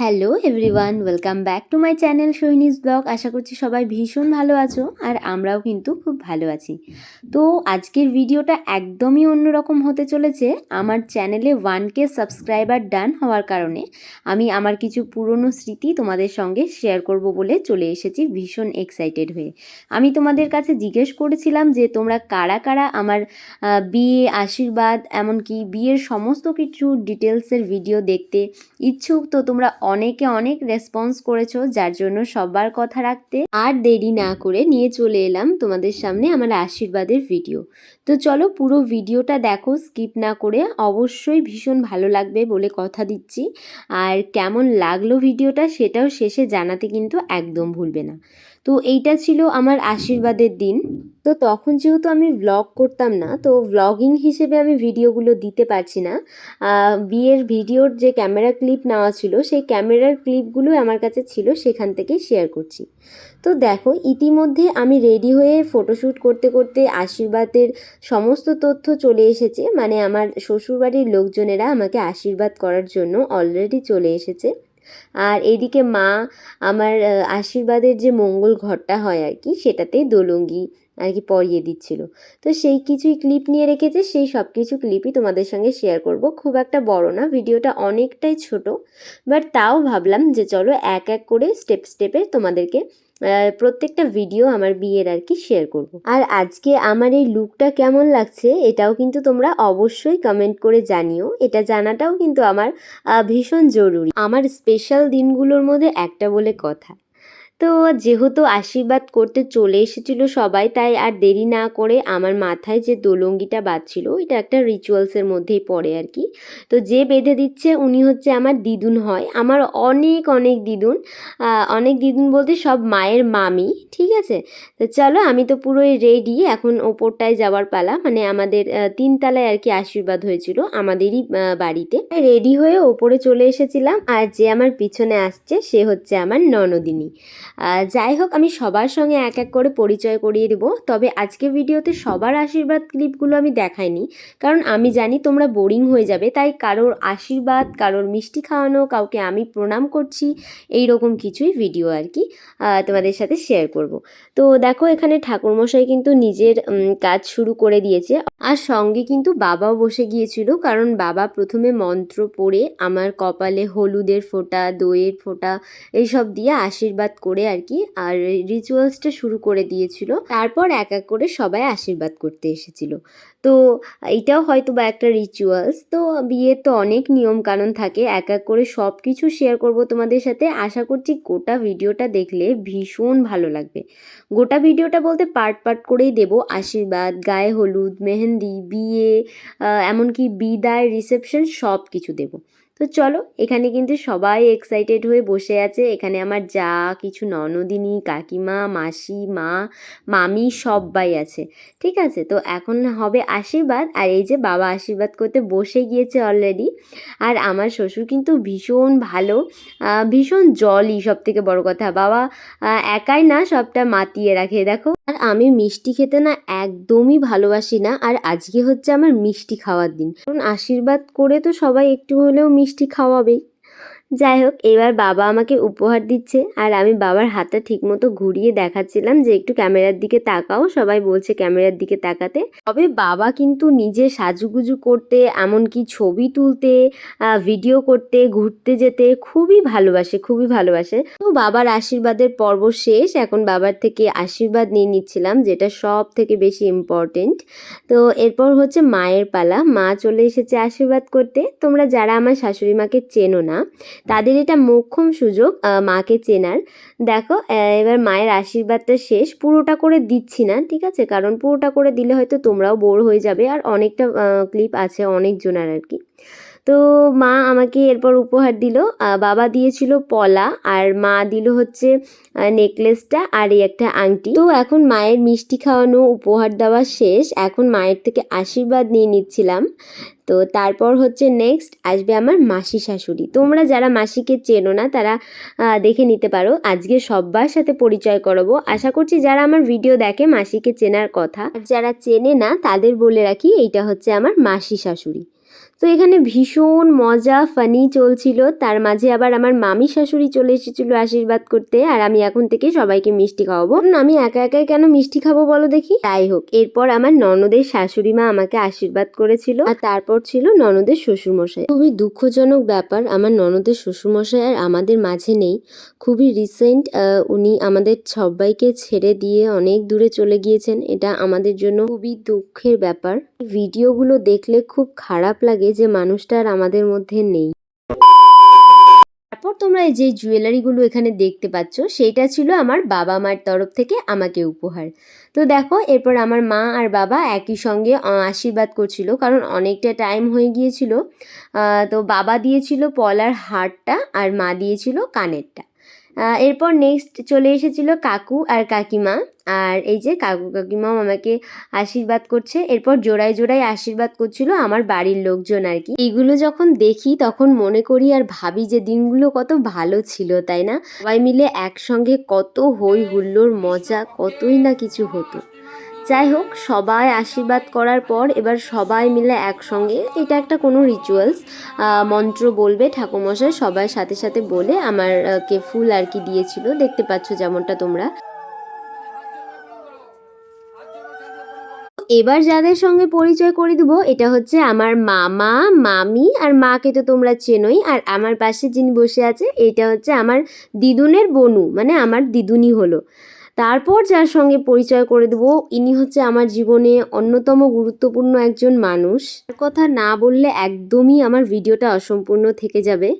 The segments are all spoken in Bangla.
Hello everyone welcome back to my channel সৈনিস blog আশা করছি সবাই ভীষণ ভালো আছো আর আমরাও কিন্তু খুব ভালো আছি। তো আজকের ভিডিওটা একদমই অন্যরকম হতে চলেছে। আমার চ্যানেলে ওয়ান কে সাবস্ক্রাইবার ডান হওয়ার কারণে আমি আমার কিছু পুরনো স্মৃতি তোমাদের সঙ্গে শেয়ার করব বলে চলে এসেছি ভীষণ এক্সাইটেড হয়ে। আমি তোমাদের কাছে জিজ্ঞেস করেছিলাম যে তোমরা কারা কারা আমার বিয়ে, আশীর্বাদ, এমনকি বিয়ের সমস্ত কিছু ডিটেলসের ভিডিও দেখতে ইচ্ছুক। তো তোমরা অনেকে অনেক রেসপন্স করেছ, যার জন্য সবার কথা রাখতে। আর দেরি না করে নিয়ে চলে এলাম তোমাদের সামনে আমার আশীর্বাদের ভিডিও তো চলো পুরো ভিডিওটা দেখো স্কিপ না করে। অবশ্যই ভীষণ ভালো লাগবে বলে কথা দিচ্ছি। আর কেমন লাগল ভিডিওটা সেটাও শেষে জানাতে কিন্তু একদম ভুলবে না। তো এইটা ছিল আমার আশীর্বাদের দিন। তো তখন যেহেতু আমি ভ্লগ করতাম না, তো ভ্লগিং হিসেবে আমি ভিডিওগুলো দিতে পারছি না। বিয়ের ভিডিওর যে ক্যামেরা ক্লিপ নেওয়া ছিল, সেই ক্যামেরার ক্লিপগুলো আমার কাছে ছিল, সেখান থেকেই শেয়ার করছি। তো দেখো, ইতিমধ্যে আমি রেডি হয়ে ফটোশ্যুট করতে করতে আশীর্বাদের সমস্ত তথ্য চলে এসেছে। মানে আমার শ্বশুরবাড়ির লোকজনেরা আমাকে আশীর্বাদ করার জন্য অলরেডি চলে এসেছে। আর এদিকে মা আমার আশীর্বাদের যে মঙ্গল ঘরটা হয় আর কি, সেটাতে দোলঙ্গি আর কি পরিয়ে দিচ্ছিল। তো সেই কিছুই ক্লিপ নিয়ে রেখেছে, সেই সব কিছু ক্লিপই তোমাদের সঙ্গে শেয়ার করব। খুব একটা বড় না, ভিডিওটা অনেকটাই ছোট বাট তাও ভাবলাম যে চলো এক এক করে স্টেপ স্টেপে তোমাদেরকে প্রত্যেকটা ভিডিও আমার বিয়ের আর কি শেয়ার করব। আর আজকে আমার এই লুকটা কেমন লাগছে, এটাও কিন্তু তোমরা অবশ্যই কমেন্ট করে জানিও। এটা জানাটাও কিন্তু আমার ভীষণ জরুরি। আমার স্পেশাল দিনগুলোর মধ্যে একটা বলে কথা। তো যেহেতু আশীর্বাদ করতে চলে এসেছিল সবাই, তাই আর দেরি না করে আমার মাথায় যে দোলঙ্গিটা বাঁধছিল, এটা একটা রিচুয়ালসের মধ্যেই পড়ে আর কি। তো যে বেঁধে দিচ্ছে উনি হচ্ছে আমার দিদুন হয়। আমার অনেক অনেক দিদুন অনেক দিদুন বলতে সব মায়ের মামি, ঠিক আছে? তো চলো আমি তো পুরোই রেডি এখন ওপরটায় যাওয়ার পালা। মানে আমাদের তিনতলায় আর কি আশীর্বাদ হয়েছিল আমাদেরই বাড়িতে। রেডি হয়ে ওপরে চলে এসেছিলাম, আর যে আমার পিছনে আসছে সে হচ্ছে আমার ননদিনী। যাই হোক, আমি সবার সঙ্গে এক এক করে পরিচয় করিয়ে দেবো। তবে আজকে ভিডিওতে সবার আশীর্বাদ ক্লিপগুলো আমি দেখাইনি। কারণ আমি জানি তোমরা বোরিং হয়ে যাবে, তাই কারোর আশীর্বাদ, কারোর মিষ্টি খাওয়ানো, কাউকে আমি প্রণাম করছি এই রকম কিছুই ভিডিও আর কি তোমাদের সাথে শেয়ার করব। তো দেখো, এখানে ঠাকুরমশাই কিন্তু নিজের কাজ শুরু করে দিয়েছে। আর সঙ্গে কিন্তু বাবাও বসে গিয়েছিল, কারণ বাবা প্রথমে মন্ত্র পড়ে, আমার কপালে হলুদের ফোঁটা, দইয়ের ফোঁটা, এইসব দিয়ে আশীর্বাদ করে আর কি। আর রিচুয়ালসটা শুরু করে দিয়েছিল। তারপর এক এক করে সবাই আশীর্বাদ করতে এসেছিল। তো এটাও হয়তো বা একটা রিচুয়ালস তো বিয়ের তো অনেক নিয়ম কানুন থাকে। এক এক করে সব কিছু শেয়ার করব তোমাদের সাথে। আশা করছি গোটা ভিডিওটা দেখলে ভীষণ ভালো লাগবে। গোটা ভিডিওটা বলতে পার্ট পার্ট করেই দেব। আশীর্বাদ, গায়ে হলুদ, মেহেন্দি, বিয়ে এমনকি বিদায় রিসেপশন সব কিছু দেব। তো চলো, এখানে কিন্তু সবাই এক্সাইটেড হয়ে বসে আছে। এখানে আমার যা কিছু ননদিনী, কাকিমা, মাসি, মা, মামি সবাই আছে, ঠিক আছে? তো এখন হবে আশীর্বাদ, আর এই যে বাবা আশীর্বাদ করতে বসে গিয়েছে অলরেডি আর আমার শ্বশুর কিন্তু ভীষণ ভালো ভীষণ জলই সব থেকে বড় কথা। বাবা একাই না সবটা মাতিয়ে রাখে, দেখো। আর আমি মিষ্টি খেতে না একদমই ভালোবাসি না, আর আজকে হচ্ছে আমার মিষ্টি খাওয়ার দিন। কারণ আশীর্বাদ করে তো সবাই একটু হলেও মিষ্টি খাওয়াবেই। যাই হোক, এবার বাবা আমাকে উপহার দিচ্ছে আর আমি বাবার হাতটা ঠিকমতো ঘুরিয়ে দেখাচ্ছিলাম যে একটু ক্যামেরার দিকে তাকাও, সবাই বলছে ক্যামেরার দিকে তাকাতে। তবে বাবা কিন্তু নিজে সাজুগুজু করতে, এমনকি ছবি তুলতে ভিডিও করতে, ঘুরতে যেতে খুবই ভালোবাসে খুবই ভালোবাসে। তো বাবার আশীর্বাদের পর্ব শেষ, এখন বাবার থেকে আশীর্বাদ নিয়ে নিচ্ছিলাম যেটা সব থেকে বেশি ইম্পর্টেন্ট তো এরপর হচ্ছে মায়ের পালা, মা চলে এসেছে আশীর্বাদ করতে। তোমরা যারা আমার শাশুড়ি মাকে চেনো না তাদের এটা মোক্ষম সুযোগ মাকে চেনার। দেখো এবার মায়ের আশীর্বাদটা শেষ। পুরোটা করে দিচ্ছি না, ঠিক আছে? কারণ পুরোটা করে দিলে হয়তো তোমরাও বোর হয়ে যাবে। আর অনেকটা ক্লিপ আছে অনেকজনের আর কি। তো মা আমাকে এরপর উপহার দিল। বাবা দিয়েছিল পলা আর মা দিল হচ্ছে নেকলেসটা আর এই একটা আংটি। তো এখন মায়ের মিষ্টি খাওয়ানো উপহার দেওয়া শেষ। এখন মায়ের থেকে আশীর্বাদ নিয়ে নিচ্ছিলাম। তো তারপর হচ্ছে নেক্সট আসবে আমার মাসি শাশুড়ি। তোমরা যারা মাসিকে চেনো না, তারা দেখে নিতে পারো। আজকে সব্বার সাথে পরিচয় করাবো। আশা করছি যারা আমার ভিডিও দেখে মাসিকে চেনার কথা, আর যারা চেনে না, তাদের বলে রাখি এইটা হচ্ছে আমার মাসি শাশুড়ি। তো এখানে ভীষণ মজা ফানি চলছিল। তার মাঝে আবার আমার মামি শাশুড়ি চলে এসেছিল আশীর্বাদ করতে, আর আমি এখন থেকে সবাইকে মিষ্টি খাওয়াবো। আমি একা একাই কেন মিষ্টি খাব বলো দেখি? তাই হোক, এরপর আমার ননদের শাশুড়ি মা আমাকে আশীর্বাদ করেছিল, আর তারপর ছিল ননদের শ্বশুরমশাই। খুবই দুঃখজনক ব্যাপার, আমার ননদের শ্বশুরমশাই আর আমাদের মাঝে নেই। খুবই রিসেন্ট উনি আমাদের সবাইকে ছেড়ে দিয়ে অনেক দূরে চলে গিয়েছেন, এটা আমাদের জন্য খুবই দুঃখের ব্যাপার। ভিডিওগুলো দেখলে খুব খারাপ লাগে যে মানুষটা আর আমাদের মধ্যে নেই। তারপর তোমরা এই যে জুয়েলারিগুলো এখানে দেখতে পাচ্ছ, সেইটা ছিল আমার বাবা মার তরফ থেকে আমাকে উপহার। তো দেখো, এরপর আমার মা আর বাবা একই সঙ্গে আশীর্বাদ করছিল, কারণ অনেকটা টাইম হয়ে গিয়েছিল। তো বাবা দিয়েছিল পলার হারটা আর মা দিয়েছিল কানেরটা। এরপর নেক্সট চলে এসেছিল কাকু আর কাকিমা। আর এই যে কাকু কাকিমাও আমাকে আশীর্বাদ করছে। এরপর জোড়ায় জোড়ায় আশীর্বাদ করছিল আমার বাড়ির লোকজন আর কি। এগুলো যখন দেখি তখন মনে করি আর ভাবি যে দিনগুলো কত ভালো ছিল, তাই না? সবাই মিলে একসঙ্গে কত হই হুল্লোর মজা, কতই না কিছু হতো। যাই হোক, সবাই আশীর্বাদ করার পর এবার সবাই মিলে একসঙ্গে, এটা একটা কোনো রিচুয়ালস মন্ত্র বলবে ঠাকুরমশাই সবার সাথে সাথে বলে আমার কে ফুল আর কি দিয়েছিল, দেখতে পাচ্ছ যেমনটা তোমরা। এবার যাদের সঙ্গে পরিচয় করে দেবো, এটা হচ্ছে আমার মামা, মামি আর মাকে তো তোমরা চেনোই, আর আমার পাশে যিনি বসে আছে, এটা হচ্ছে আমার দিদুনের বনু মানে আমার দিদুনি হলো। তারপর যার সঙ্গে পরিচয় করে দেবো, ইনি হচ্ছে আমার জীবনে অন্যতম গুরুত্বপূর্ণ একজন মানুষ। কথা না বললে একদমই আমার ভিডিওটা অসম্পূর্ণ থেকে যাবে।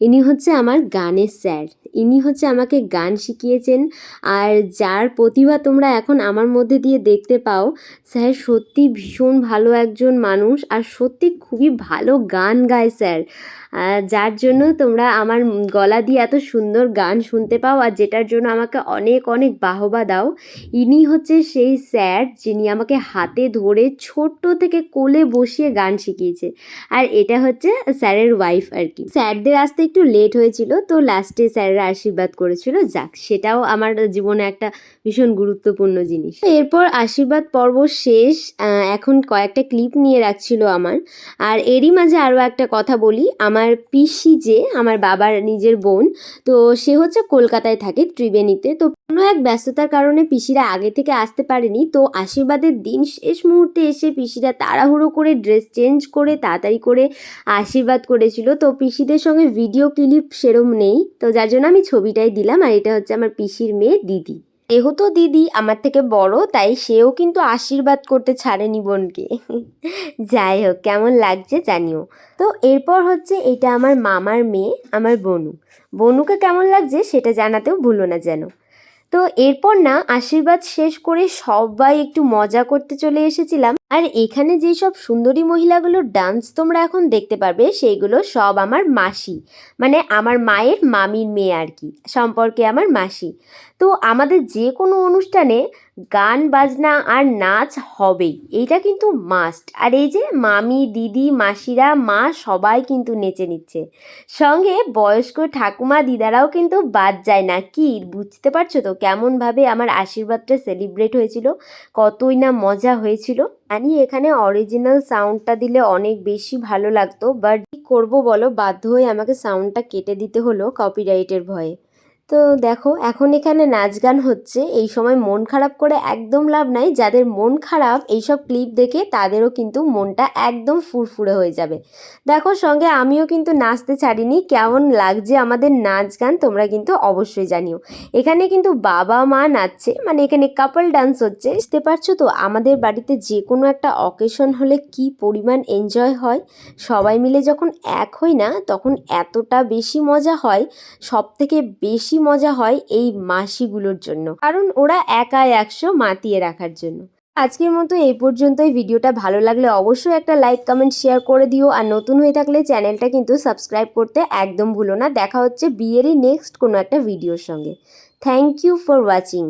ইনি হচ্ছে আমার গানের স্যার। ইনি হচ্ছে আমাকে গান শিখিয়েছেন। আর যার প্রতিভা তোমরা এখন আমার মধ্যে দিয়ে দেখতে পাও, স্যার সত্যি ভীষণ ভালো একজন মানুষ। আর সত্যি খুবই ভালো গান গায়, স্যার। যার জন্য তোমরা আমার গলা দিয়ে এত সুন্দর গান শুনতে পাও আর যেটার জন্য আমাকে অনেক অনেক বাহবা দাও। ইনি হচ্ছে সেই স্যার যিনি আমাকে হাতে ধরে ছোট্ট থেকে কোলে বসিয়ে গান শিখিয়েছে। আর এটা হচ্ছে স্যারের ওয়াইফ আর কি। স্যারদের আসতে একটু লেট হয়েছিল, তো লাস্টে স্যাররা আশীর্বাদ করেছিল। যাক, সেটাও আমার জীবনে একটা ভীষণ গুরুত্বপূর্ণ জিনিস। এরপর আশীর্বাদ পর্ব শেষ এখন কয়েকটা ক্লিপ নিয়ে রাখছিল আমার। আর এরই মাঝে আরও একটা কথা বলি। আমার পিসি যে, আমার বাবার নিজের বোন, তো সে হচ্ছে কলকাতায় থাকে ত্রিবেণীতে। তো কোনো এক ব্যস্ততার কারণে পিসিরা আগে থেকে আসতে পারেনি, তো আশীর্বাদের দিন শেষ মুহূর্তে এসে পিসিরা তাড়াহুড়ো করে ড্রেস চেঞ্জ করে, তাড়াতাড়ি করে আশীর্বাদ করেছিল। তো পিসিদের সঙ্গে ভিডিও ক্লিপ সেরম নেই, তো যার জন্য আমি ছবিটাই দিলাম, আর এটা হচ্ছে আমার পিসির মেয়ে দিদি। যেহেতু দিদি আমার থেকে বড়, তাই সেও কিন্তু আশীর্বাদ করতে ছাড়েনি বোনকে। যাই হোক, কেমন লাগছে জানিও। তো এরপর হচ্ছে এটা আমার মামার মেয়ে, আমার বনু। বনুকে কেমন লাগছে সেটা জানাতেও ভুলো না যেন। তো এরপর না, আশীর্বাদ শেষ করে সবাই একটু মজা করতে চলে এসেছিলাম। আর এখানে যেই সব সুন্দরী মহিলাগুলোর ডান্স তোমরা এখন দেখতে পারবে, সেইগুলো সব আমার মাসি। মানে আমার মায়ের মামির মেয়ে আর কি, সম্পর্কে আমার মাসি। তো আমাদের যে কোনো অনুষ্ঠানে গান, বাজনা আর নাচ হবেই, এইটা কিন্তু মাস্ট আর এই যে মামি, দিদি, মাসিরা, মা সবাই কিন্তু নেচে নিচ্ছে। সঙ্গে বয়স্ক ঠাকুমা, দিদারাও কিন্তু বাদ যায় না। কি, বুঝতে পারছ তো কেমনভাবে আমার আশীর্বাদটা সেলিব্রেট হয়েছিল? কতই না মজা হয়েছিল। জানি এখানে অরিজিনাল সাউন্ডটা দিলে অনেক বেশি ভালো লাগতো বাট কি করব বলো? বাধ্য হয়ে আমাকে সাউন্ডটা কেটে দিতে হলো কপিরাইটের ভয়ে। তো দেখো, এখন এখানে নাচ গান হচ্ছে। এই সময় মন খারাপ করে একদম লাভ নাই। যাদের মন খারাপ, এইসব ক্লিপ দেখে তাদেরও কিন্তু মনটা একদম ফুরফুরে হয়ে যাবে। দেখো, সঙ্গে আমিও কিন্তু নাচতে ছাড়িনি। কেমন লাগছে আমাদের নাচ গান তোমরা কিন্তু অবশ্যই জানিও। এখানে কিন্তু বাবা মা নাচছে মানে এখানে কাপল ডান্স হচ্ছে। বুঝতে পারছ তো? আমাদের বাড়িতে যে কোনো একটা অকেশন হলে কি পরিমাণ এনজয় হয়? সবাই মিলে যখন এক হই না, তখন এতটা বেশি মজা হয়। সব থেকে বেশি মজা হয় এই মাসিগুলোর জন্য। কারণ ওরা একা একশো মাতিয়ে রাখার জন্য। আজকের মতো এই পর্যন্তই। ভিডিওটা ভালো লাগলে অবশ্যই একটা লাইক কমেন্ট শেয়ার করে দিও। আর নতুন হয়ে থাকলে চ্যানেলটা কিন্তু সাবস্ক্রাইব করতে একদম ভুলো না। দেখা হচ্ছে বিয়েরই নেক্সট কোনো একটা ভিডিওর সঙ্গে। Thank you for watching